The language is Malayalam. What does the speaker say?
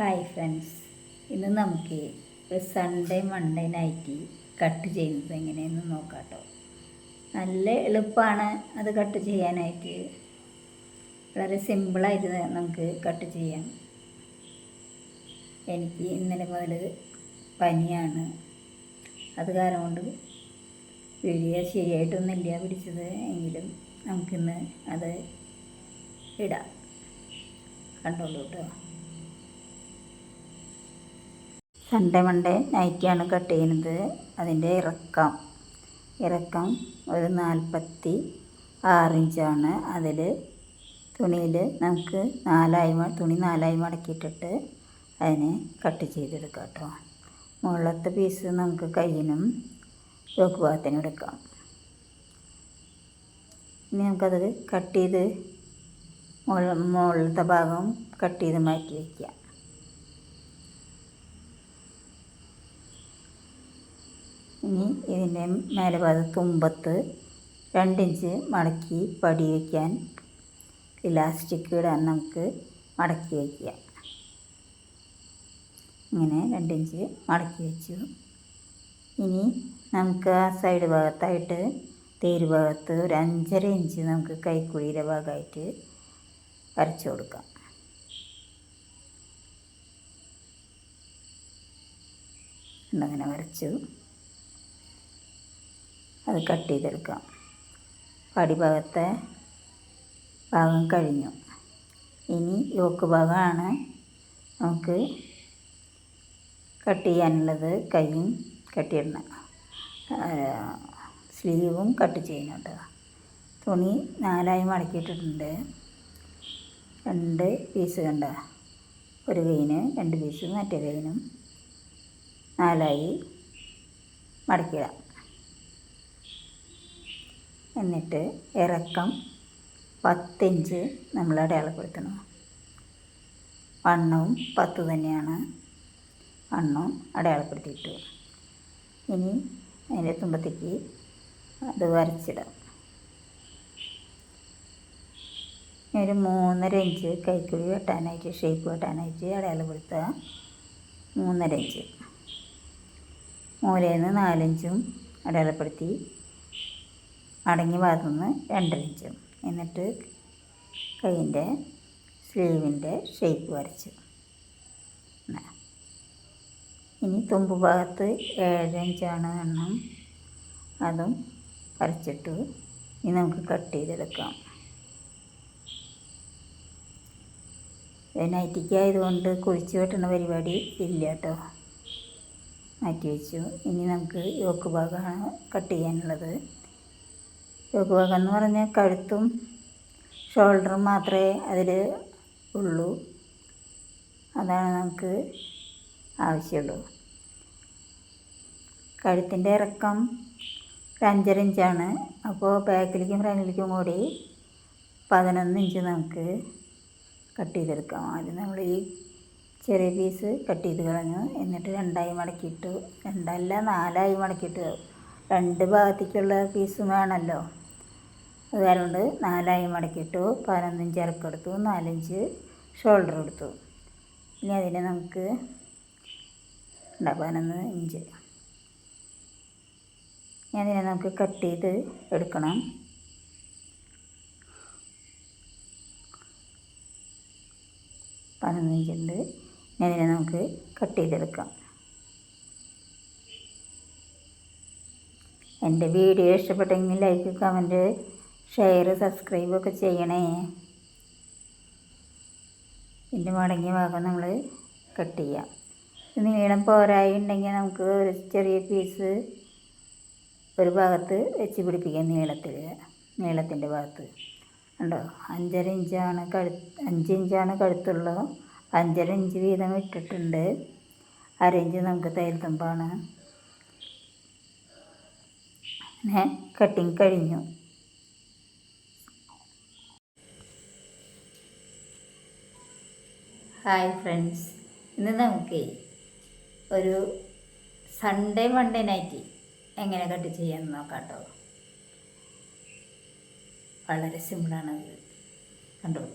ഹായ് ഫ്രണ്ട്സ് ഇന്ന് നമുക്ക് ഒരു സൺഡേ മൺഡേ നൈറ്റ് കട്ട് ചെയ്യുന്നത് എങ്ങനെയെന്ന് നോക്കാം കേട്ടോ നല്ല എളുപ്പമാണ് അത് കട്ട് ചെയ്യാനായിട്ട്. വളരെ സിമ്പിളായിട്ട് നമുക്ക് കട്ട് ചെയ്യാം. എനിക്ക് ഇന്നലെ മുതൽ പനിയാണ്. അത് കാരണം കൊണ്ട് വീഡിയോ ശരിയായിട്ടൊന്നുമില്ല പിടിച്ചത്. എങ്കിലും നമുക്കിന്ന് അത് ഇടാം. കണ്ടോളൂ കേട്ടോ സൺഡേ മൺഡേ നൈറ്റിയാണ് കട്ട് ചെയ്യുന്നത്. അതിന്റെ ഇറക്കം. ഇറക്കം ഒരു നാൽപ്പത്തി ആറിഞ്ചാണ് അതിൽ തുണിയിൽ നമുക്ക് നാലായി തുണി നാലായി മടക്കിയിട്ടിട്ട് അതിനെ കട്ട് ചെയ്തെടുക്കാം കേട്ടോ. മുകളിലത്തെ പീസ് നമുക്ക് കയ്യിനും ചോക്ക് ഭാഗത്തിനും എടുക്കാം. ഇനി നമുക്കത് കട്ട് ചെയ്ത് മുകളിലത്തെ ഭാഗം കട്ട് ചെയ്ത് മാറ്റി വയ്ക്കാം. ഇനി ഇതിന്റെ മേലെ ഭാഗത്ത് തുമ്പത്ത് രണ്ടിഞ്ച് മടക്കി പടി വയ്ക്കാൻ ഇലാസ്റ്റിക് ഇടാൻ നമുക്ക് മടക്കി വയ്ക്കുക ഇങ്ങനെ രണ്ടിഞ്ച് മടക്കി വെച്ചു. ഇനി നമുക്ക് ആ സൈഡ് ഭാഗത്തായിട്ട് തേര് ഭാഗത്ത് ഒരു അഞ്ചര ഇഞ്ച് നമുക്ക് കൈക്കുഴിയുടെ ഭാഗമായിട്ട് വരച്ചു കൊടുക്കാം. എന്നങ്ങനെ വരച്ചു. അത് കട്ട് ചെയ്തെടുക്കാം അടിഭാഗത്തെ ഭാഗം കഴിഞ്ഞു. ഇനി യോക്ക് ഭാഗമാണ് നമുക്ക് കട്ട് ചെയ്യാനുള്ളത് കൈയും കട്ടിയിടണം. സ്ലീവും കട്ട് ചെയ്യുന്നുണ്ട്. തുണി നാലായി മടക്കിയിട്ടിട്ടുണ്ട്. രണ്ട് പീസ് കണ്ട. ഒരു കൈയിന് രണ്ട് പീസ് മറ്റേ കൈയിനും നാലായി മടക്കിയിടാം. എന്നിട്ട് ഇറക്കം പത്തിഞ്ച് നമ്മൾ അടയാളപ്പെടുത്തണം. വണ്ണവും പത്ത് തന്നെയാണ്. വണ്ണവും അടയാളപ്പെടുത്തിയിട്ടു. ഇനി അതിന്റെ തുമ്പത്തേക്ക് അത് വരച്ചിടാം. ഒരു മൂന്നര ഇഞ്ച് കൈക്കുഴി വെട്ടാനായിട്ട് ഷേപ്പ് വെട്ടാനായിട്ട് അടയാളപ്പെടുത്തുക. മൂന്നര ഇഞ്ച്. മൂലയിൽ നിന്ന് നാലിഞ്ചും അടയാളപ്പെടുത്തി മടങ്ങി ഭാഗത്തുനിന്ന് രണ്ടര എന്നിട്ട് കൈന്റെ സ്ലീവിന്റെ ഷേപ്പ് വരച്ചു. ഇനി തുമ്പ് ഭാഗത്ത് ഏഴഞ്ചാണ് എണ്ണം. അതും വരച്ചിട്ട് ഇനി നമുക്ക് കട്ട് ചെയ്തെടുക്കാം. നൈറ്റിക്ക് ആയതുകൊണ്ട് കുഴിച്ച് വെട്ടുന്ന പരിപാടി ഇല്ല കേട്ടോ മാറ്റി വെച്ചു. ഇനി നമുക്ക് യോക്ക് ഭാഗമാണ് കട്ട് ചെയ്യാനുള്ളത്. ഭാഗം എന്ന് പറഞ്ഞാൽ കഴുത്തും ഷോൾഡറും മാത്രമേ അതിൽ ഉള്ളൂ. അതാണ് നമുക്ക് ആവശ്യമുള്ളൂ കഴുത്തിന്റെ ഇറക്കം ഒരു അഞ്ചര ഇഞ്ചാണ്. അപ്പോൾ ബാക്കിലേക്കും ഫ്രണ്ടിലേക്കും കൂടി പതിനൊന്ന് ഇഞ്ച് നമുക്ക് കട്ട് ചെയ്തെടുക്കാം. ആദ്യം നമ്മൾ ഈ ചെറിയ പീസ് കട്ട് ചെയ്ത് കളഞ്ഞു. എന്നിട്ട് രണ്ടായി മടക്കിയിട്ടു രണ്ടല്ല നാലായി മടക്കിയിട്ട് രണ്ട് ഭാഗത്തേക്കുള്ള പീസും വേണമല്ലോ. കൊണ്ട് നാലായി മടക്കിയിട്ടു പതിനൊന്നിഞ്ച് ഇറക്കെടുത്തു നാലഞ്ച് ഷോൾഡർ എടുത്തു. ഇനി അതിനെ നമുക്ക് പതിനൊന്ന് ഇഞ്ച് ഇനി അതിനെ നമുക്ക് കട്ട് ചെയ്ത് എടുക്കണം. പതിനൊന്ന് ഇഞ്ചുണ്ട് ഇനി അതിനെ നമുക്ക് കട്ട് ചെയ്തെടുക്കാം. എന്റെ വീഡിയോ ഇഷ്ടപ്പെട്ടെങ്കിൽ ലൈക്ക് കമന്റ് ഷെയർ സബ്സ്ക്രൈബ് ഒക്കെ ചെയ്യണേ. ഇതിന്റെ മടങ്ങിയ ഭാഗം നമ്മൾ കട്ട് ചെയ്യാം. നീളം പോരായി ഉണ്ടെങ്കിൽ നമുക്ക് ഒരു ചെറിയ പീസ് ഒരു ഭാഗത്ത് വെച്ച് പിടിപ്പിക്കാം നീളത്തിൽ നീളത്തിന്റെ ഭാഗത്ത്. ഉണ്ടോ അഞ്ചര ഇഞ്ചാണ് കഴു അഞ്ച് ഇഞ്ചാണ് കഴുത്തുള്ളത് അഞ്ചര ഇഞ്ച് വീതം ഇട്ടിട്ടുണ്ട്. അര ഇഞ്ച് നമുക്ക് തയ്യൽ തുമ്പാണ്. കട്ടിങ് കഴിഞ്ഞു. Hi friends. ഇന്ന് നമുക്ക് ഒരു സൺഡേ മൺഡേ നൈറ്റ് എങ്ങനെ കട്ട് ചെയ്യാമെന്ന് നോക്കാം കേട്ടോ. വളരെ സിമ്പിളാണത് കണ്ടോളൂ